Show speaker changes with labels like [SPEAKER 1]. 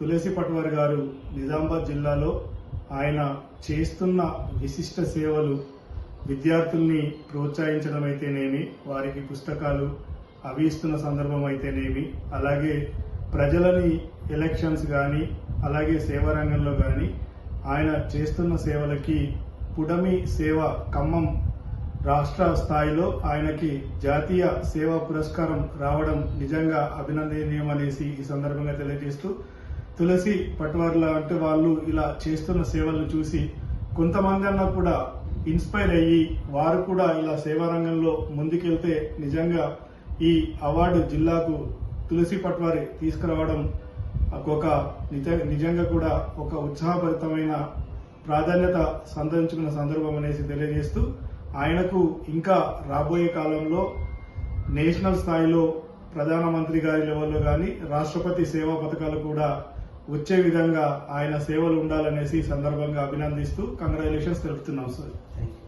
[SPEAKER 1] తులసి పట్వారి గారు నిజామాబాద్ జిల్లాలో ఆయన చేస్తున్న విశిష్ట సేవలు విద్యార్థుల్ని ప్రోత్సహించడం అయితేనేమి వారికి పుస్తకాలు అవి ఇస్తున్న సందర్భం అయితేనేమి అలాగే ప్రజలని ఎలక్షన్స్ కానీ అలాగే సేవా రంగంలో కానీ ఆయన చేస్తున్న సేవలకి పుడమి సేవ ఖమ్మం రాష్ట్ర స్థాయిలో ఆయనకి జాతీయ సేవా పురస్కారం రావడం నిజంగా అభినందనీయమనేసి ఈ సందర్భంగా తెలియజేస్తూ తులసి పట్వార్ అంటే వాళ్ళు ఇలా చేస్తున్న సేవలను చూసి కొంతమంది అన్నా కూడా ఇన్స్పైర్ అయ్యి వారు కూడా ఇలా సేవా రంగంలో ముందుకెళ్తే నిజంగా ఈ అవార్డు జిల్లాకు తులసి పట్వారి తీసుకురావడం ఒక నిజ నిజంగా కూడా ఒక ఉత్సాహభరితమైన ప్రాధాన్యత సంతరించుకున్న సందర్భం అనేసి తెలియజేస్తూ ఆయనకు ఇంకా రాబోయే కాలంలో నేషనల్ స్థాయిలో ప్రధానమంత్రి గారి లెవెల్లో కానీ రాష్ట్రపతి సేవా పథకాలు కూడా వచ్చే విధంగా ఆయన సేవలు ఉండాలనేసి సందర్భంగా అభినందిస్తూ కంగ్రాచులేషన్స్ తెలుపుతున్నాం సార్.
[SPEAKER 2] Thank you